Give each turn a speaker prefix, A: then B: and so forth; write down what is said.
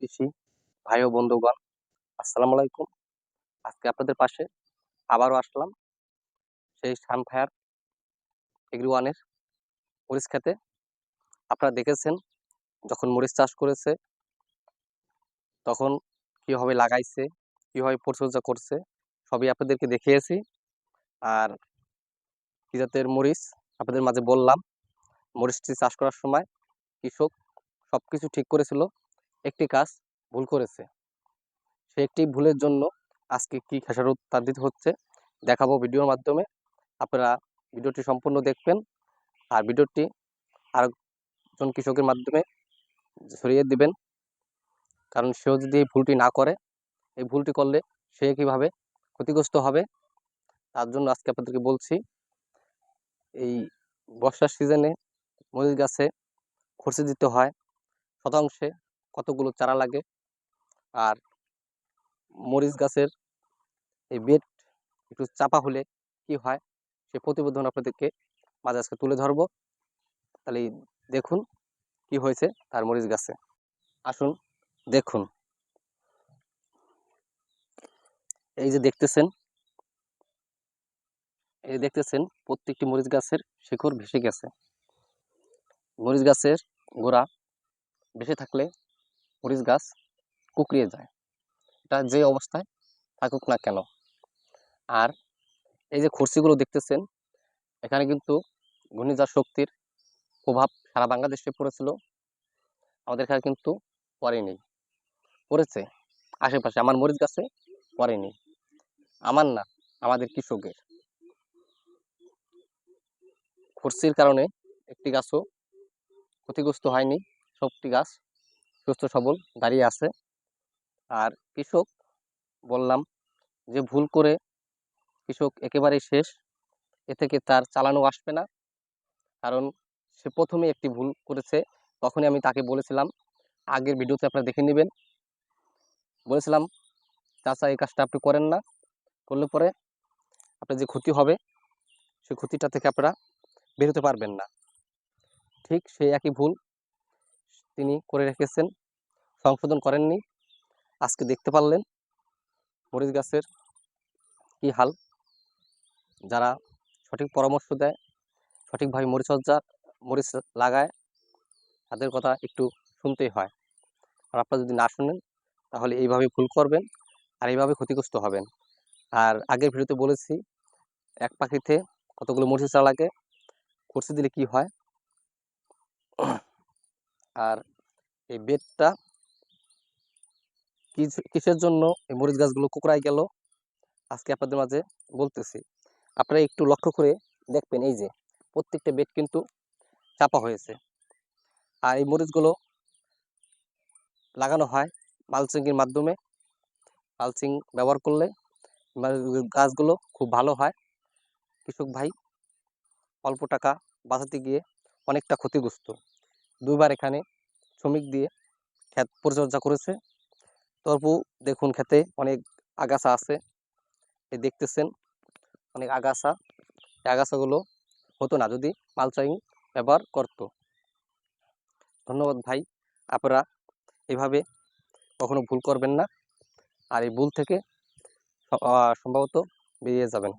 A: কৃষি, ভাই ও বন্ধুগণ, আসসালামু আলাইকুম। আজকে আপনাদের পাশে আবারও আসলাম সেই সানফায়ার এগ্রি ওয়ানের মরিচ খেতে। আপনারা দেখেছেন যখন মরিচ চাষ করেছে, তখন কীভাবে লাগাইছে, কীভাবে পরিচর্যা করছে, সবই আপনাদেরকে দেখিয়েছি। আর কি মরিচ আপনাদের মাঝে বললাম, মরিচটি চাষ করার সময় কৃষক সব কিছু ঠিক করেছিল। একটি কাজ ভুল করেছে। সে একটি ভুলের জন্য আজকে কি খেসারত তার দিতে হচ্ছে দেখাবো ভিডিওর মাধ্যমে। আপনারা ভিডিওটি সম্পূর্ণ দেখবেন আর ভিডিওটি আরেকজন কৃষকের মাধ্যমে ছড়িয়ে দিবেন। কারণ সেও যদি এই ভুলটি না করে, এই ভুলটি করলে সে কীভাবে ক্ষতিগ্রস্ত হবে, তার জন্য আজকে আপনাদেরকে বলছি, এই বর্ষার সিজনে মরিচ গাছে খরচে দিতে হয় শতাংশে। কতগুলো চারা লাগে। আর মরিচ গাছের এই বেড একটু চাপা হলে কি হয়, সে প্রতিবেদন আপনাদেরকে মাঝে আজকে তুলে ধরবো। তাহলে দেখুন কি হয়েছে তার মরিচ গাছে। আসুন দেখুন। এই যে দেখতেছেন, এই দেখতেছেন প্রত্যেকটি মরিচ গাছের শিকড় ভেসে গেছে। মরিচ গাছের গোড়া ভেসে থাকলে মরিচ গাছ কুকড়িয়ে যায়। এটা যে অবস্থায় থাকুক না কেন। আর এই যে খরসিগুলো দেখতেছেন, এখানে কিন্তু ঘূর্ণিঝড় শক্তির প্রভাব সারা বাংলাদেশে পড়েছিল। আমাদের এখানে কিন্তু পড়েনি। পড়েছে। আশেপাশে আমার মরিচ গাছে পড়েনি। আমার না, আমাদের কৃষকের। খরসির কারণে একটি গাছও ক্ষতিগ্রস্ত হয়নি। সবটি গাছ সুস্থ, সবল দাঁড়িয়ে আছে। আর কৃষক, বললাম যে ভুল করে কৃষক একেবারেই শেষ। এ থেকে তার চালানো আসবে না। কারণ সে প্রথমে একটি ভুল করেছে। তখনই আমি তাকে বলেছিলাম, আগের ভিডিওতে আপনারা দেখে নেবেন। বলেছিলাম, চাচা, এই কাজটা আপনি করেন না। করলে পরে আপনার যে ক্ষতি হবে, সে ক্ষতিটা থেকে আপনারা বেরোতে পারবেন না। ঠিক সেই একই ভুল তিনি করে রেখেছেন। সংশোধন করেননি। আজকে দেখতে পারলেন মরিচ গাছের কি হাল। যারা সঠিক পরামর্শ দেয়, সঠিকভাবে মরিচর্যা মরিচ লাগায়, তাদের কথা একটু শুনতেই হয়। আর আপনারা যদি না শুনেন, তাহলে এইভাবে ভুল করবেন আর এইভাবে ক্ষতিগ্রস্ত হবেন। আর আগের ভিডিওতে বলেছি, এক পাখিতে কতগুলো মরিচ লাগে কষে দিলে কি হয়? আর এই বেডটা কিসের জন্য এই মরিচ গাছগুলো কুকড়ায় গেল? আজকে আপনাদের মাঝে বলতেছি। আপনারা একটু লক্ষ্য করে দেখবেন এই যে প্রত্যেকটা বেড কিন্তু চাপা হয়েছে। আর এই মরিচগুলো লাগানো হয় মালচিংয়ের মাধ্যমে। মালচিং ব্যবহার করলে গাছগুলো খুব ভালো হয়। কৃষক ভাই অল্প টাকা বাঁচাতে গিয়ে অনেকটা ক্ষতিগ্রস্ত। দুইবার এখানে শ্রমিক দিয়ে ক্ষেত পরিচর্যা করেছে। তবু দেখুন খেতে অনেক আগাছা আছে। এই দেখতেছেন, অনেক আগাছা। এই আগাছাগুলো হতো না যদি মালচাইং ব্যবহার করত। ধন্যবাদ ভাই, আপনারা এভাবে কখনো ভুল করবেন না। আর এই ভুল থেকে সম্ভবত বেরিয়ে যাবেন।